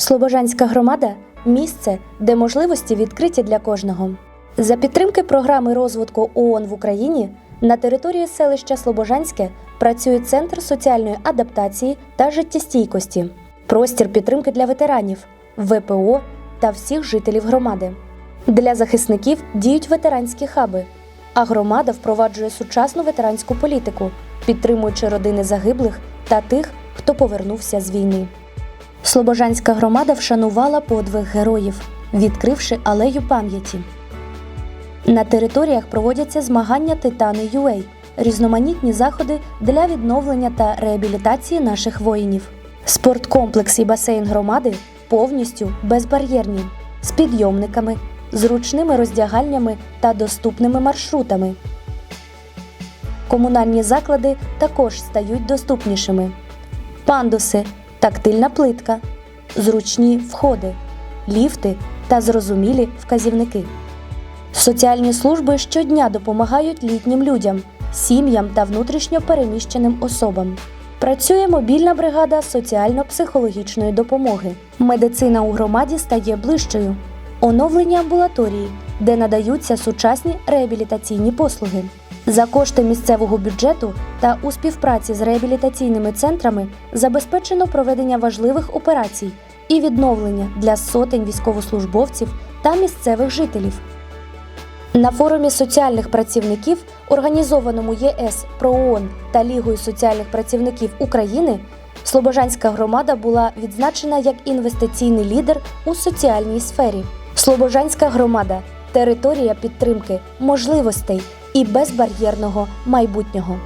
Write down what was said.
Слобожанська громада місце, де можливості відкриті для кожного. За підтримки програми розвитку ООН в Україні на території селища Слобожанське працює Центр соціальної адаптації та життєстійкості, простір підтримки для ветеранів, ВПО та всіх жителів громади. Для захисників діють ветеранські хаби, а громада впроваджує сучасну ветеранську політику, підтримуючи родини загиблих та тих, хто повернувся з війни. Слобожанська громада вшанувала подвиг героїв, відкривши алею пам'яті. На територіях проводяться змагання Титани UA, різноманітні заходи для відновлення та реабілітації наших воїнів. Спорткомплекс і басейн громади повністю безбар'єрні, з підйомниками, зручними роздягальнями та доступними маршрутами. Комунальні заклади також стають доступнішими. Пандуси, тактильна плитка, зручні входи, ліфти та зрозумілі вказівники. Соціальні служби щодня допомагають літнім людям, сім'ям та внутрішньо переміщеним особам. Працює мобільна бригада соціально-психологічної допомоги. Медицина у громаді стає ближчою. Оновлені амбулаторії, де надаються сучасні реабілітаційні послуги. За кошти місцевого бюджету та у співпраці з реабілітаційними центрами забезпечено проведення важливих операцій і відновлення для сотень військовослужбовців та місцевих жителів. На форумі соціальних працівників, організованому ЄС ПРООН та Лігою соціальних працівників України, Слобожанська громада була відзначена як інвестиційний лідер у соціальній сфері. Слобожанська громада територія підтримки можливостей і безбар'єрного майбутнього.